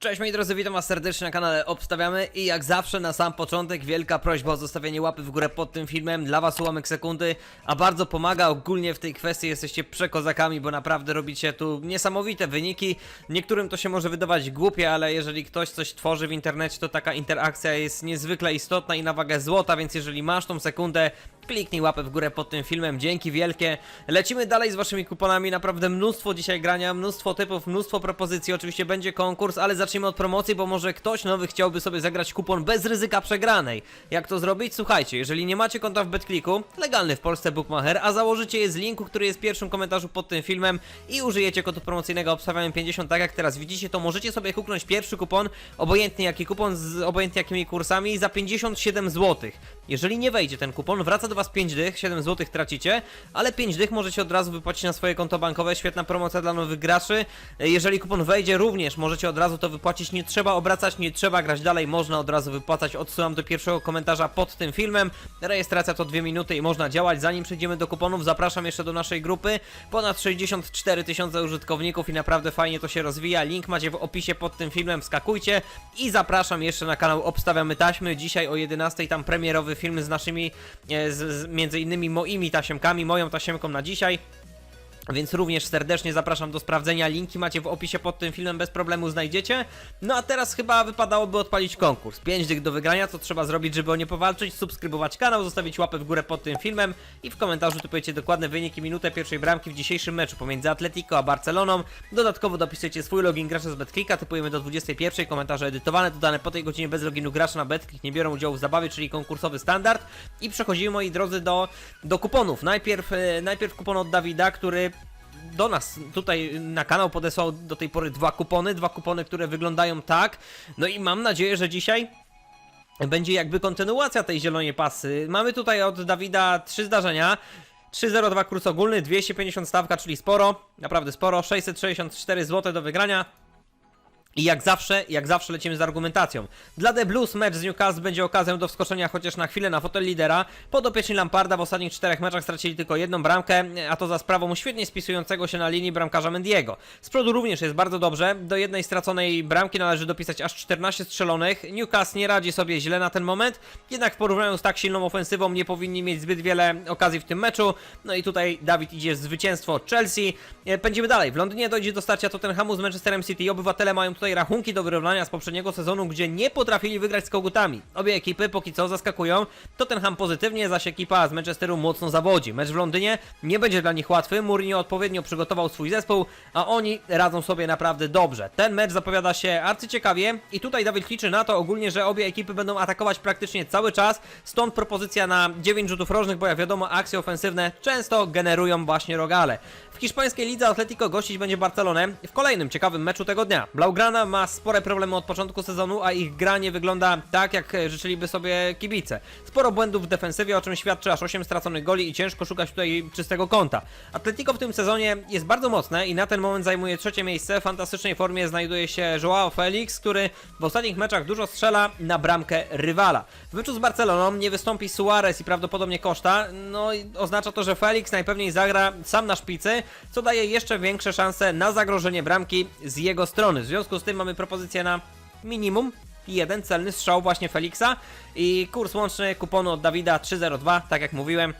Cześć moi drodzy, witam was serdecznie na kanale Obstawiamy i jak zawsze na sam początek wielka prośba o zostawienie łapy w górę pod tym filmem, dla was ułamek sekundy, a bardzo pomaga. Ogólnie w tej kwestii, jesteście przekozakami, bo naprawdę robicie tu niesamowite wyniki, niektórym to się może wydawać głupie, ale jeżeli ktoś coś tworzy w internecie, to taka interakcja jest niezwykle istotna i na wagę złota, więc jeżeli masz tą sekundę, kliknij łapę w górę pod tym filmem, dzięki wielkie. Lecimy dalej z waszymi kuponami, naprawdę mnóstwo dzisiaj grania, mnóstwo typów, mnóstwo propozycji, oczywiście będzie konkurs, ale zacznijmy od promocji, bo może ktoś nowy chciałby sobie zagrać kupon bez ryzyka przegranej. Jak to zrobić? Słuchajcie, jeżeli nie macie konta w BetClicku, legalny w Polsce bookmacher, a założycie je z linku, który jest w pierwszym komentarzu pod tym filmem i użyjecie kodu promocyjnego obstawiamy 50, tak jak teraz widzicie, to możecie sobie huknąć pierwszy kupon, obojętnie jaki kupon, z obojętnie jakimi kursami, za 57 zł. Jeżeli nie wejdzie ten kupon, wraca do was 5 dych, 7 zł tracicie, ale 5 dych możecie od razu wypłacić na swoje konto bankowe, świetna promocja dla nowych graczy. Jeżeli kupon wejdzie, również możecie od razu to wypłacić, nie trzeba obracać, nie trzeba grać dalej, można od razu wypłacać. Odsyłam do pierwszego komentarza pod tym filmem. Rejestracja to 2 minuty i można działać. Zanim przejdziemy do kuponów, zapraszam jeszcze do naszej grupy. Ponad 64 tysiące użytkowników i naprawdę fajnie to się rozwija. Link macie w opisie pod tym filmem, wskakujcie i zapraszam jeszcze na kanał Obstawiamy Taśmy. Dzisiaj o 11 tam premierowy film z naszymi, e, z, z, między innymi moimi tasiemkami, moją tasiemką na dzisiaj. Więc również serdecznie zapraszam do sprawdzenia. Linki macie w opisie pod tym filmem, bez problemu znajdziecie. No a teraz chyba wypadałoby odpalić konkurs. 5 dych do wygrania, co trzeba zrobić, żeby o nie powalczyć? Subskrybować kanał, zostawić łapę w górę pod tym filmem i w komentarzu typujecie dokładne wyniki minutę pierwszej bramki w dzisiejszym meczu pomiędzy Atletico a Barceloną. Dodatkowo dopisujecie swój login gracza z BetClicka, typujemy do 21, komentarze edytowane, dodane po tej godzinie bez loginu gracza na BetClick nie biorą udziału w zabawie, czyli konkursowy standard. I przechodzimy, moi drodzy, do, do kuponów. Najpierw, e, najpierw kupon od Dawida, który do nas tutaj na kanał podesłał do tej pory dwa kupony, dwa kupony, które wyglądają tak. No i mam nadzieję, że dzisiaj będzie jakby kontynuacja tej zielonej pasy. Mamy tutaj od Dawida trzy zdarzenia. 302 kurs ogólny, 250 stawka, czyli sporo, naprawdę sporo, 664 zł do wygrania. I jak zawsze, jak zawsze lecimy z argumentacją. Dla The Blues mecz z Newcastle będzie okazją do wskoczenia chociaż na chwilę na fotel lidera. Podopieczni Lamparda w ostatnich czterech meczach stracili tylko jedną bramkę, a to za sprawą świetnie spisującego się na linii bramkarza Mendiego. Z przodu również jest bardzo dobrze. Do jednej straconej bramki należy dopisać aż 14 strzelonych. Newcastle nie radzi sobie źle na ten moment, jednak w porównaniu z tak silną ofensywą nie powinni mieć zbyt wiele okazji w tym meczu. No i tutaj Dawid idzie w zwycięstwo Chelsea. E, Pędzimy dalej. W Londynie dojdzie do starcia Tottenhamu z Manchesterem City. Obywatele mają tutaj rachunki do wyrównania z poprzedniego sezonu, gdzie nie potrafili wygrać z kogutami. Obie ekipy póki co zaskakują. Tottenham pozytywnie, zaś ekipa z Manchesteru mocno zawodzi. Mecz w Londynie nie będzie dla nich łatwy. Mourinho odpowiednio przygotował swój zespół, a oni radzą sobie naprawdę dobrze. Ten mecz zapowiada się arcyciekawie i tutaj Dawid liczy na to ogólnie, że obie ekipy będą atakować praktycznie cały czas. Stąd propozycja na 9 rzutów rożnych, bo jak wiadomo akcje ofensywne często generują właśnie rogale. W hiszpańskiej lidze Atletico gościć będzie Barcelonę w kolejnym ciekawym meczu tego dnia. Blaugrana ma spore problemy od początku sezonu, a ich gra nie wygląda tak, jak życzyliby sobie kibice. Sporo błędów w defensywie, o czym świadczy aż 8 straconych goli i ciężko szukać tutaj czystego kąta. Atletico w tym sezonie jest bardzo mocne i na ten moment zajmuje trzecie miejsce. W fantastycznej formie znajduje się Joao Felix, który w ostatnich meczach dużo strzela na bramkę rywala. W meczu z Barceloną nie wystąpi Suarez i prawdopodobnie Koszta, no i oznacza to, że Felix najpewniej zagra sam na szpicy, co daje jeszcze większe szanse na zagrożenie bramki z jego strony. W związku z tym mamy propozycję na minimum. Jeden celny strzał właśnie Felixa i kurs łączny kuponu od Dawida 302, tak jak mówiłem.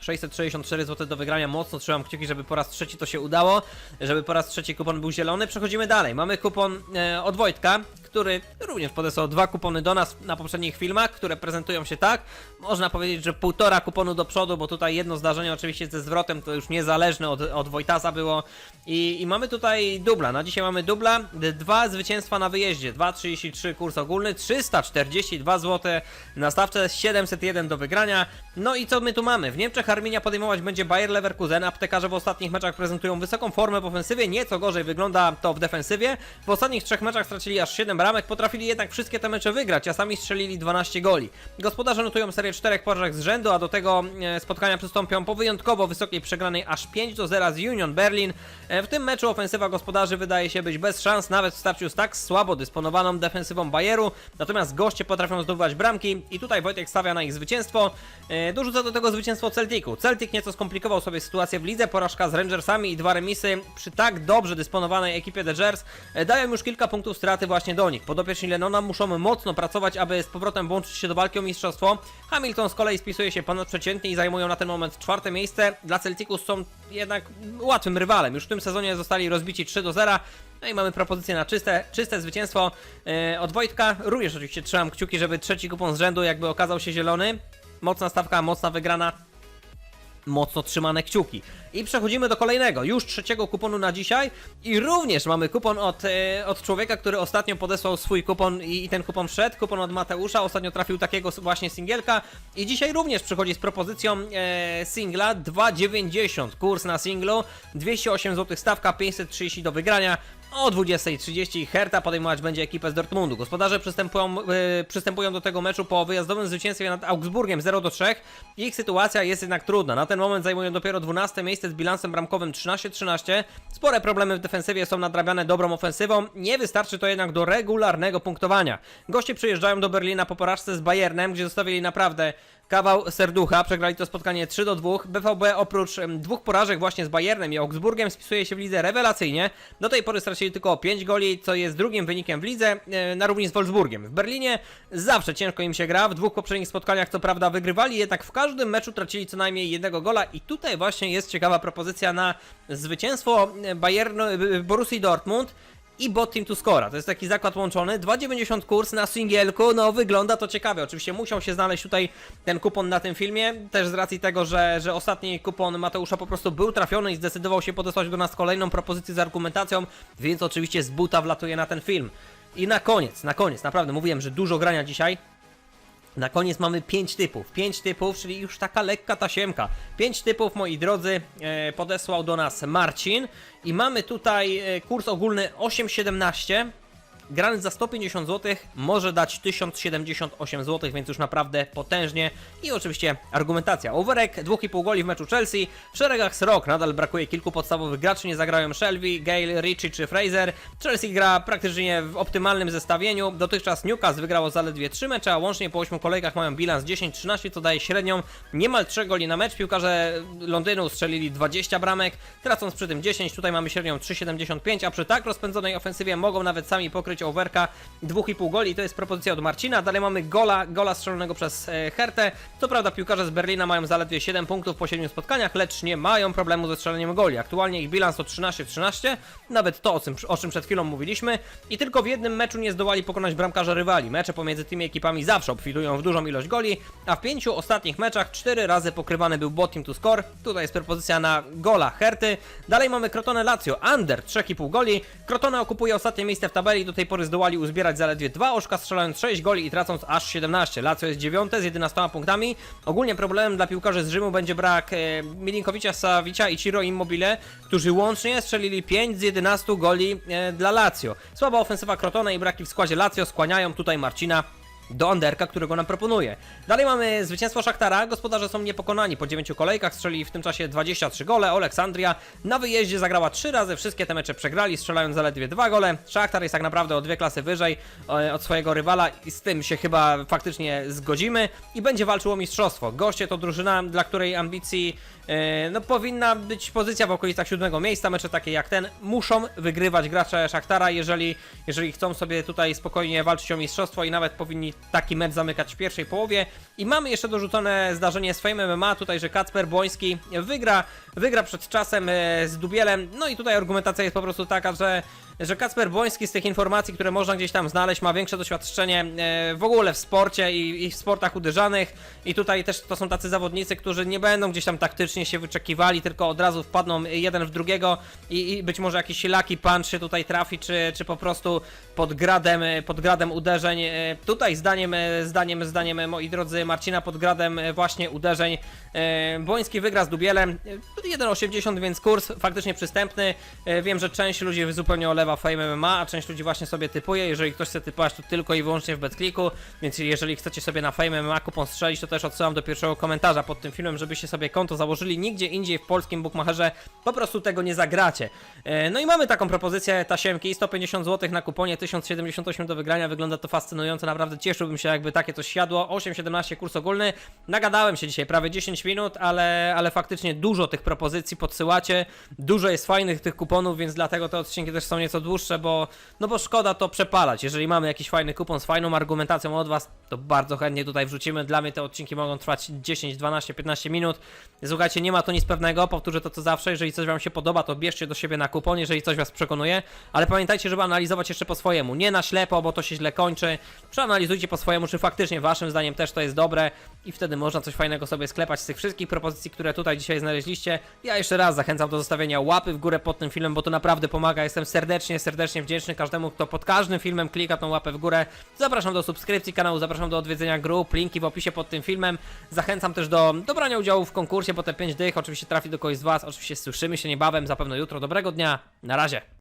664 zł do wygrania, mocno trzymam kciuki, żeby po raz trzeci to się udało, żeby po raz trzeci kupon był zielony. Przechodzimy dalej, mamy kupon e, od Wojtka, który również podesłał dwa kupony do nas na poprzednich filmach, które prezentują się tak. Można powiedzieć, że półtora kuponu do przodu, bo tutaj jedno zdarzenie oczywiście ze zwrotem to już niezależne od, od Wojtasa było. I, I mamy tutaj dubla, na dzisiaj mamy dubla, dwa zwycięstwa na wyjeździe, 2,33 kurs ogólny, 342 zł na stawce, 701 do wygrania. No i co my tu mamy? W Niemczech Arminia podejmować będzie Bayer Leverkusen, aptekarze w ostatnich meczach prezentują wysoką formę w ofensywie, nieco gorzej wygląda to w defensywie. W ostatnich trzech meczach stracili aż 7 bramek, potrafili jednak wszystkie te mecze wygrać, a sami strzelili 12 goli. Gospodarze notują serię czterech porażek z rzędu, a do tego e, spotkania przystąpią po wyjątkowo wysokiej przegranej aż 5 do 0 z Union Berlin. E, W tym meczu ofensywa gospodarzy wydaje się być bez szans, nawet w starciu z tak słabo dysponowaną defensywą Bayeru, natomiast goście potrafią zdobywać bramki i tutaj Wojtek stawia na ich zwycięstwo. E, Dorzuca do tego zwycięstwo Celticu. Celtic nieco skomplikował sobie sytuację w lidze, porażka z Rangersami i dwa remisy przy tak dobrze dysponowanej ekipie The Jers dają już kilka punktów straty właśnie do nich. Podopieczni Lennona muszą mocno pracować, aby z powrotem włączyć się do walki o mistrzostwo. Hamilton z kolei spisuje się ponadprzeciętnie i zajmują na ten moment czwarte miejsce. Dla Celticus są jednak łatwym rywalem. Już w tym sezonie zostali rozbici 3 do 0. No i mamy propozycję na czyste, czyste zwycięstwo e, od Wojtka. Również oczywiście trzymam kciuki, żeby trzeci kupon z rzędu jakby okazał się zielony. Mocna stawka, mocna wygrana mocno trzymane kciuki. I przechodzimy do kolejnego, już trzeciego kuponu na dzisiaj i również mamy kupon od, e, od człowieka, który ostatnio podesłał swój kupon i, i ten kupon wszedł, kupon od Mateusza, ostatnio trafił takiego właśnie singielka i dzisiaj również przychodzi z propozycją e, singla 2,90 kurs na singlu, 208 zł stawka, 530 do wygrania. O 20.30 Hertha podejmować będzie ekipę z Dortmundu. Gospodarze przystępują, e, przystępują do tego meczu po wyjazdowym zwycięstwie nad Augsburgiem 0 do 3. Ich sytuacja jest jednak trudna. Na ten moment zajmują dopiero 12 miejsce z bilansem bramkowym 13-13. Spore problemy w defensywie są nadrabiane dobrą ofensywą. Nie wystarczy to jednak do regularnego punktowania. Goście przyjeżdżają do Berlina po porażce z Bayernem, gdzie zostawili naprawdę kawał serducha. Przegrali to spotkanie 3 do 2. BVB oprócz dwóch porażek właśnie z Bayernem i Augsburgiem spisuje się w lidze rewelacyjnie. Do tej pory stracili tylko 5 goli, co jest drugim wynikiem w lidze, e, na równi z Wolfsburgiem. W Berlinie zawsze ciężko im się gra. W dwóch poprzednich spotkaniach co prawda wygrywali, jednak w każdym meczu tracili co najmniej jednego gola i tutaj właśnie jest ciekawa propozycja na zwycięstwo Bayernu, e, Borussii Dortmund i bot team to scora. To jest taki zakład łączony. 2,90 kurs na singielku. No wygląda to ciekawie. Oczywiście musiał się znaleźć tutaj ten kupon na tym filmie. Też z racji tego, że, że ostatni kupon Mateusza po prostu był trafiony i zdecydował się podesłać do nas kolejną propozycję z argumentacją, więc oczywiście z buta wlatuje na ten film. I na koniec, na koniec, naprawdę mówiłem, że dużo grania dzisiaj. Na koniec mamy 5 typów. 5 typów, czyli już taka lekka tasiemka. 5 typów, moi drodzy, e, podesłał do nas Marcin. I mamy tutaj e, kurs ogólny 8,17. Grany za 150 zł może dać 1078 zł, więc już naprawdę potężnie. I oczywiście argumentacja. Overek 2,5 goli w meczu Chelsea. W szeregach Srok nadal brakuje kilku podstawowych graczy. Nie zagrają Shelby, Gale, Richie czy Fraser. Chelsea gra praktycznie w optymalnym zestawieniu. Dotychczas Newcastle wygrało zaledwie 3 mecze, a łącznie po 8 kolejkach mają bilans 10-13, co daje średnią niemal 3 goli na mecz. Piłkarze Londynu strzelili 20 bramek, tracąc przy tym 10. Tutaj mamy średnią 3,75, a przy tak rozpędzonej ofensywie mogą nawet sami pokryć overka 2,5 goli. To jest propozycja od Marcina. Dalej mamy gola, gola strzelonego przez e, Hertę. Co prawda piłkarze z Berlina mają zaledwie 7 punktów po 7 spotkaniach, lecz nie mają problemu ze strzeleniem goli. Aktualnie ich bilans to 13-13, nawet to o czym, o czym przed chwilą mówiliśmy. I tylko w jednym meczu nie zdołali pokonać bramkarza rywali. Mecze pomiędzy tymi ekipami zawsze obfitują w dużą ilość goli, a w pięciu ostatnich meczach 4 razy pokrywany był bot team to score. Tutaj jest propozycja na gola Herty. Dalej mamy Crotone Lazio, under 3,5 goli. Crotone okupuje ostatnie miejsce w tabeli, do tej pory zdołali uzbierać zaledwie dwa oczka, strzelając 6 goli i tracąc aż 17. Lazio jest dziewiąte z 11 punktami. Ogólnie problemem dla piłkarzy z Rzymu będzie brak e, Milinkowicza, Savicia i Ciro Immobile, którzy łącznie strzelili 5 z 11 goli e, dla Lazio. Słaba ofensywa Crotone i braki w składzie Lazio skłaniają tutaj Marcina do Anderka, którego nam proponuje. Dalej mamy zwycięstwo Szachtara. Gospodarze są niepokonani po 9 kolejkach, strzeli w tym czasie 23 gole. Aleksandria na wyjeździe zagrała 3 razy, wszystkie te mecze przegrali, strzelając zaledwie 2 gole. Szachtar jest tak naprawdę o dwie klasy wyżej e, od swojego rywala i z tym się chyba faktycznie zgodzimy i będzie walczył o mistrzostwo. Goście to drużyna, dla której ambicji no powinna być pozycja w okolicach siódmego miejsca. Mecze takie jak ten muszą wygrywać gracze Szachtara, jeżeli, jeżeli chcą sobie tutaj spokojnie walczyć o mistrzostwo i nawet powinni taki mecz zamykać w pierwszej połowie. I mamy jeszcze dorzucone zdarzenie z Fame MMA, tutaj, że Kacper Błoński wygra, wygra przed czasem e, z Dubielem. No i tutaj argumentacja jest po prostu taka, że że Kacper Błoński z tych informacji, które można gdzieś tam znaleźć, ma większe doświadczenie e, w ogóle w sporcie i, i w sportach uderzanych. I tutaj też to są tacy zawodnicy, którzy nie będą gdzieś tam taktycznie się wyczekiwali, tylko od razu wpadną jeden w drugiego i, i być może jakiś lucky punch się tutaj trafi, czy, czy po prostu pod gradem, pod gradem uderzeń. e, Tutaj zdaniem, e, zdaniem, zdaniem e, moi drodzy Marcina, pod gradem e, właśnie uderzeń e, Błoński wygra z Dubielem. E, 1,80 więc kurs faktycznie przystępny. E, Wiem, że część ludzi zupełnie olewa przelewa Fame MMA, a część ludzi właśnie sobie typuje. Jeżeli ktoś chce typować, to tylko i wyłącznie w BetClicku, więc jeżeli chcecie sobie na Fame MMA kupon strzelić, to też odsyłam do pierwszego komentarza pod tym filmem, żebyście sobie konto założyli. Nigdzie indziej w polskim bookmacherze. Po prostu tego nie zagracie. E, No i mamy taką propozycję tasiemki, 150 zł na kuponie, 1078 do wygrania, wygląda to fascynująco, naprawdę cieszyłbym się jakby takie coś siadło, 8,17 kurs ogólny, nagadałem się dzisiaj prawie 10 minut, ale, ale faktycznie dużo tych propozycji podsyłacie, dużo jest fajnych tych kuponów, więc dlatego te odcinki też są nieco dłuższe, bo no bo szkoda to przepalać, jeżeli mamy jakiś fajny kupon z fajną argumentacją od was, to bardzo chętnie tutaj wrzucimy, dla mnie te odcinki mogą trwać 10, 12, 15 minut, słuchajcie, nie ma to nic pewnego, powtórzę to co zawsze, jeżeli coś wam się podoba, to bierzcie do siebie na kupon, jeżeli coś was przekonuje, ale pamiętajcie, żeby analizować jeszcze po swojemu, nie na ślepo, bo to się źle kończy, przeanalizujcie po swojemu, czy faktycznie waszym zdaniem też to jest dobre. I wtedy można coś fajnego sobie sklepać z tych wszystkich propozycji, które tutaj dzisiaj znaleźliście. Ja jeszcze raz zachęcam do zostawienia łapy w górę pod tym filmem, bo to naprawdę pomaga, jestem serdecznie, serdecznie wdzięczny każdemu, kto pod każdym filmem klika tą łapę w górę. Zapraszam do subskrypcji kanału, zapraszam do odwiedzenia grup, linki w opisie pod tym filmem. Zachęcam też do, do brania udziału w konkursie, bo te 5 dych oczywiście trafi do kogoś z was, oczywiście słyszymy się niebawem, zapewne jutro. Dobrego dnia, na razie.